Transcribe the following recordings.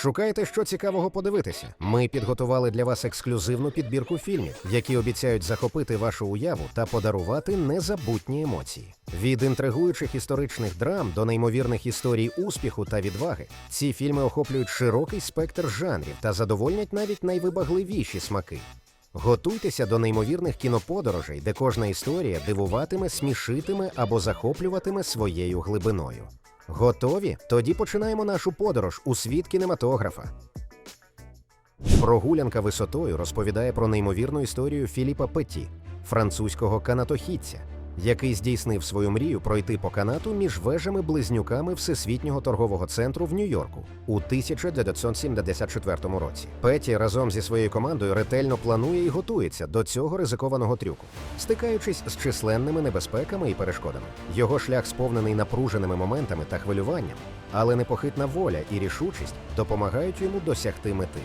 Шукаєте, що цікавого подивитися? Ми підготували для вас ексклюзивну підбірку фільмів, які обіцяють захопити вашу уяву та подарувати незабутні емоції. Від інтригуючих історичних драм до неймовірних історій успіху та відваги. Ці фільми охоплюють широкий спектр жанрів та задовольнять навіть найвибагливіші смаки. Готуйтеся до неймовірних кіноподорожей, де кожна історія дивуватиме, смішитиме або захоплюватиме своєю глибиною. Готові? Тоді починаємо нашу подорож у світ кінематографа. Прогулянка висотою розповідає про неймовірну історію Філіпа Петі, французького канатохідця, який здійснив свою мрію пройти по канату між вежами-близнюками Всесвітнього торгового центру в Нью-Йорку у 1974 році. Петі разом зі своєю командою ретельно планує і готується до цього ризикованого трюку, стикаючись з численними небезпеками і перешкодами. Його шлях сповнений напруженими моментами та хвилюванням, але непохитна воля і рішучість допомагають йому досягти мети.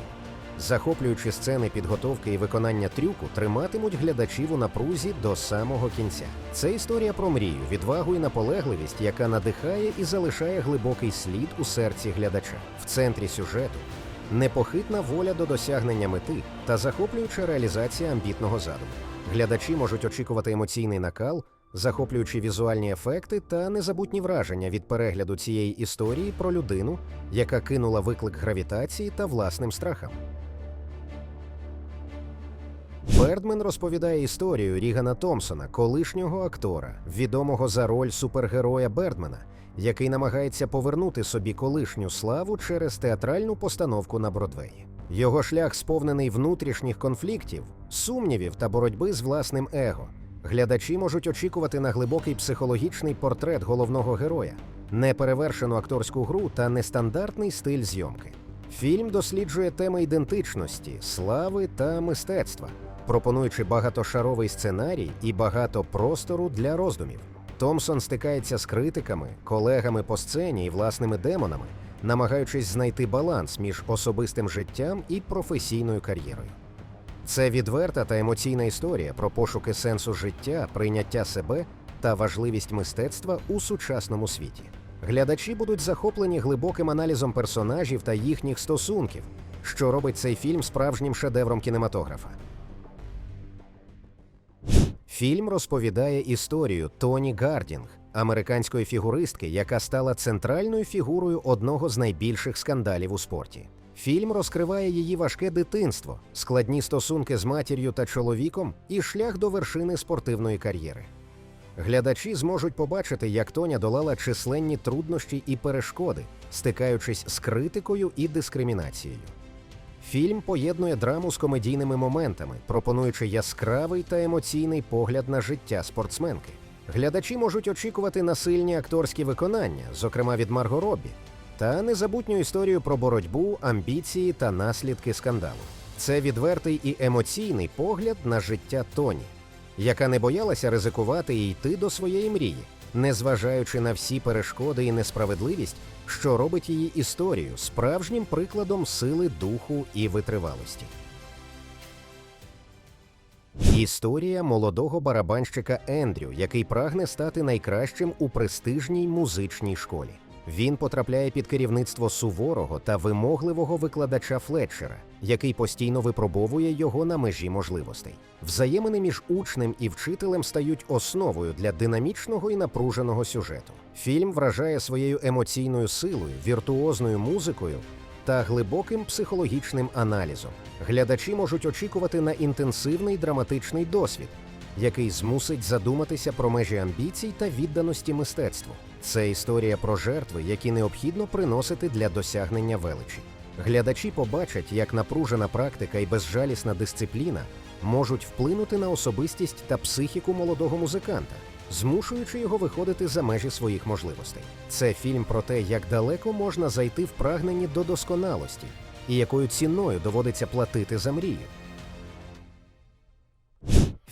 Захоплюючі сцени підготовки і виконання трюку триматимуть глядачів у напрузі до самого кінця. Це історія про мрію, відвагу і наполегливість, яка надихає і залишає глибокий слід у серці глядача. В центрі сюжету непохитна воля до досягнення мети та захоплююча реалізація амбітного задуму. Глядачі можуть очікувати емоційний накал, захоплюючи візуальні ефекти та незабутні враження від перегляду цієї історії про людину, яка кинула виклик гравітації та власним страхам. Бердмен розповідає історію Рігана Томпсона, колишнього актора, відомого за роль супергероя Бердмена, який намагається повернути собі колишню славу через театральну постановку на Бродвеї. Його шлях сповнений внутрішніх конфліктів, сумнівів та боротьби з власним его. Глядачі можуть очікувати на глибокий психологічний портрет головного героя, неперевершену акторську гру та нестандартний стиль зйомки. Фільм досліджує теми ідентичності, слави та мистецтва, пропонуючи багатошаровий сценарій і багато простору для роздумів. Томпсон стикається з критиками, колегами по сцені і власними демонами, намагаючись знайти баланс між особистим життям і професійною кар'єрою. Це відверта та емоційна історія про пошуки сенсу життя, прийняття себе та важливість мистецтва у сучасному світі. Глядачі будуть захоплені глибоким аналізом персонажів та їхніх стосунків, що робить цей фільм справжнім шедевром кінематографа. Фільм розповідає історію Тоні Гардінг, американської фігуристки, яка стала центральною фігурою одного з найбільших скандалів у спорті. Фільм розкриває її важке дитинство, складні стосунки з матір'ю та чоловіком і шлях до вершини спортивної кар'єри. Глядачі зможуть побачити, як Тоня долала численні труднощі і перешкоди, стикаючись з критикою і дискримінацією. Фільм поєднує драму з комедійними моментами, пропонуючи яскравий та емоційний погляд на життя спортсменки. Глядачі можуть очікувати на сильні акторські виконання, зокрема від Марго Роббі, та незабутню історію про боротьбу, амбіції та наслідки скандалу. Це відвертий і емоційний погляд на життя Тоні, яка не боялася ризикувати і йти до своєї мрії, незважаючи на всі перешкоди і несправедливість, що робить її історію справжнім прикладом сили духу і витривалості. Історія молодого барабанщика Ендрю, який прагне стати найкращим у престижній музичній школі. Він потрапляє під керівництво суворого та вимогливого викладача Флетчера, який постійно випробовує його на межі можливостей. Взаємини між учнем і вчителем стають основою для динамічного і напруженого сюжету. Фільм вражає своєю емоційною силою, віртуозною музикою та глибоким психологічним аналізом. Глядачі можуть очікувати на інтенсивний драматичний досвід, який змусить задуматися про межі амбіцій та відданості мистецтву. Це історія про жертви, які необхідно приносити для досягнення величі. Глядачі побачать, як напружена практика і безжалісна дисципліна можуть вплинути на особистість та психіку молодого музиканта, змушуючи його виходити за межі своїх можливостей. Це фільм про те, як далеко можна зайти в прагненні до досконалості і якою ціною доводиться платити за мрію.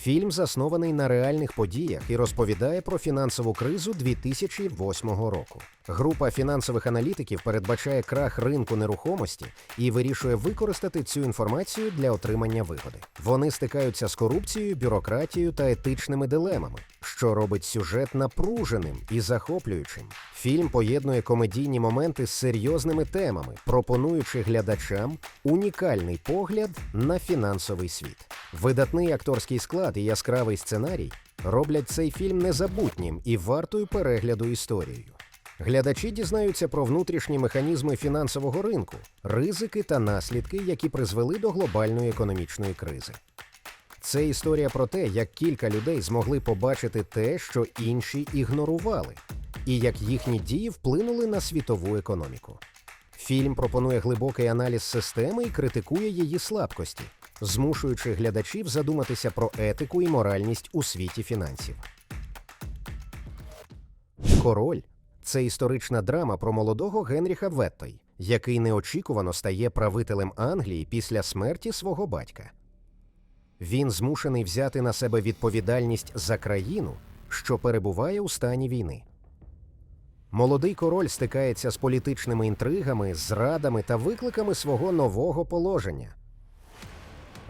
Фільм заснований на реальних подіях і розповідає про фінансову кризу 2008 року. Група фінансових аналітиків передбачає крах ринку нерухомості і вирішує використати цю інформацію для отримання вигоди. Вони стикаються з корупцією, бюрократією та етичними дилемами, що робить сюжет напруженим і захоплюючим. Фільм поєднує комедійні моменти з серйозними темами, пропонуючи глядачам унікальний погляд на фінансовий світ. Видатний акторський склад і яскравий сценарій роблять цей фільм незабутнім і вартою перегляду історією. Глядачі дізнаються про внутрішні механізми фінансового ринку, ризики та наслідки, які призвели до глобальної економічної кризи. Це історія про те, як кілька людей змогли побачити те, що інші ігнорували, і як їхні дії вплинули на світову економіку. Фільм пропонує глибокий аналіз системи і критикує її слабкості, змушуючи глядачів задуматися про етику і моральність у світі фінансів. Король це історична драма про молодого Генріха Веттой, який неочікувано стає правителем Англії після смерті свого батька. Він змушений взяти на себе відповідальність за країну, що перебуває у стані війни. Молодий король стикається з політичними інтригами, зрадами та викликами свого нового положення.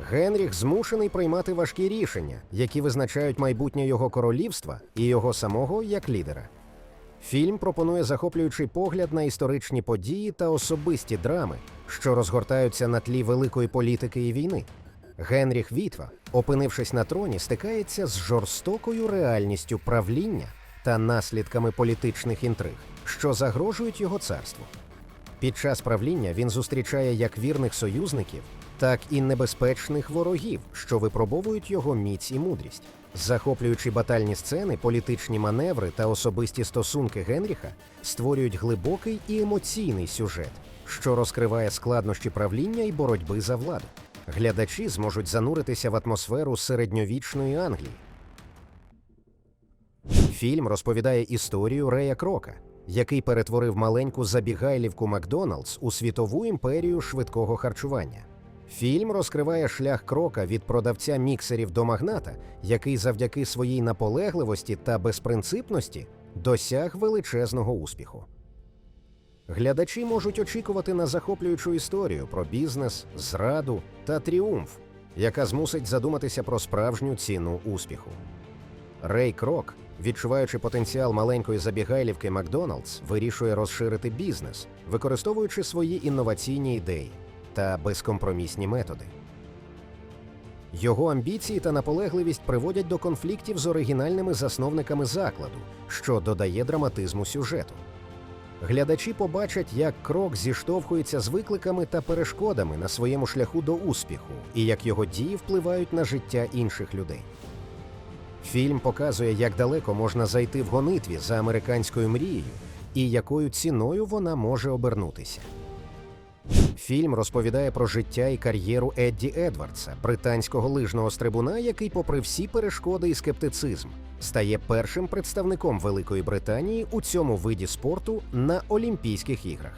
Генріх змушений приймати важкі рішення, які визначають майбутнє його королівства і його самого як лідера. Фільм пропонує захоплюючий погляд на історичні події та особисті драми, що розгортаються на тлі великої політики і війни. Генріх Вітва, опинившись на троні, стикається з жорстокою реальністю правління та наслідками політичних інтриг, що загрожують його царству. Під час правління він зустрічає як вірних союзників, так і небезпечних ворогів, що випробовують його міць і мудрість. Захоплюючи батальні сцени, політичні маневри та особисті стосунки Генріха створюють глибокий і емоційний сюжет, що розкриває складнощі правління і боротьби за владу. Глядачі зможуть зануритися в атмосферу середньовічної Англії. Фільм розповідає історію Рея Крока, який перетворив маленьку забігайлівку Макдоналдс у світову імперію швидкого харчування. Фільм розкриває шлях крока від продавця міксерів до магната, який завдяки своїй наполегливості та безпринципності досяг величезного успіху. Глядачі можуть очікувати на захоплюючу історію про бізнес, зраду та тріумф, яка змусить задуматися про справжню ціну успіху. Рей Крок, відчуваючи потенціал маленької забігайлівки Макдоналдс, вирішує розширити бізнес, використовуючи свої інноваційні ідеї та безкомпромісні методи. Його амбіції та наполегливість приводять до конфліктів з оригінальними засновниками закладу, що додає драматизму сюжету. Глядачі побачать, як крок зіштовхується з викликами та перешкодами на своєму шляху до успіху, і як його дії впливають на життя інших людей. Фільм показує, як далеко можна зайти в гонитві за американською мрією і якою ціною вона може обернутися. Фільм розповідає про життя і кар'єру Едді Едвардса, британського лижного стрибуна, який, попри всі перешкоди і скептицизм, стає першим представником Великої Британії у цьому виді спорту на Олімпійських іграх.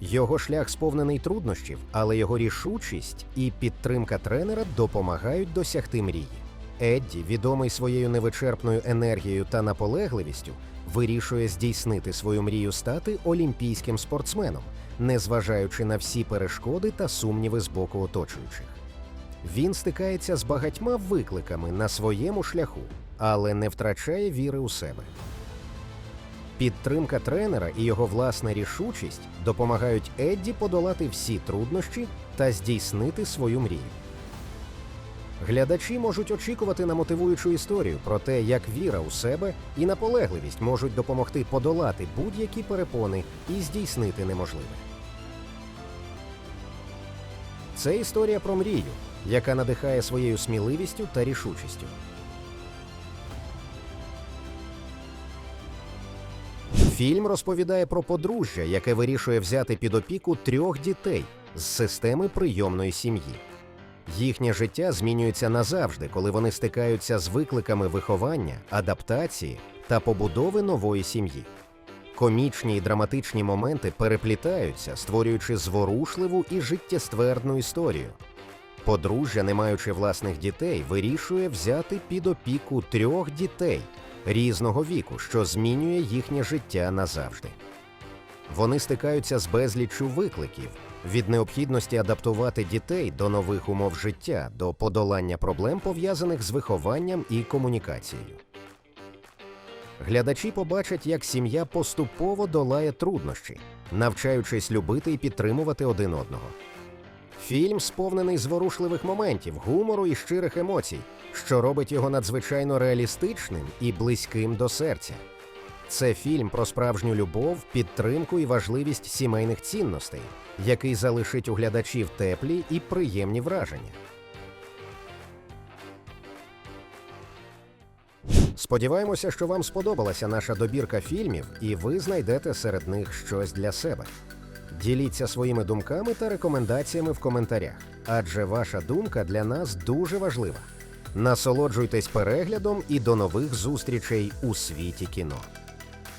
Його шлях сповнений труднощів, але його рішучість і підтримка тренера допомагають досягти мрії. Едді, відомий своєю невичерпною енергією та наполегливістю, вирішує здійснити свою мрію стати олімпійським спортсменом, незважаючи на всі перешкоди та сумніви з боку оточуючих. Він стикається з багатьма викликами на своєму шляху, але не втрачає віри у себе. Підтримка тренера і його власна рішучість допомагають Едді подолати всі труднощі та здійснити свою мрію. Глядачі можуть очікувати на мотивуючу історію про те, як віра у себе і наполегливість можуть допомогти подолати будь-які перепони і здійснити неможливе. Це історія про мрію, яка надихає своєю сміливістю та рішучістю. Фільм розповідає про подружжя, яке вирішує взяти під опіку трьох дітей з системи прийомної сім'ї. Їхнє життя змінюється назавжди, коли вони стикаються з викликами виховання, адаптації та побудови нової сім'ї. Комічні і драматичні моменти переплітаються, створюючи зворушливу і життєствердну історію. Подружжя, не маючи власних дітей, вирішує взяти під опіку трьох дітей, різного віку, що змінює їхнє життя назавжди. Вони стикаються з безліччю викликів від необхідності адаптувати дітей до нових умов життя до подолання проблем, пов'язаних з вихованням і комунікацією. Глядачі побачать, як сім'я поступово долає труднощі, навчаючись любити і підтримувати один одного. Фільм сповнений зворушливих моментів, гумору і щирих емоцій, що робить його надзвичайно реалістичним і близьким до серця. Це фільм про справжню любов, підтримку і важливість сімейних цінностей, який залишить у глядачів теплі і приємні враження. Сподіваємося, що вам сподобалася наша добірка фільмів, і ви знайдете серед них щось для себе. Діліться своїми думками та рекомендаціями в коментарях, адже ваша думка для нас дуже важлива. Насолоджуйтесь переглядом і до нових зустрічей у світі кіно.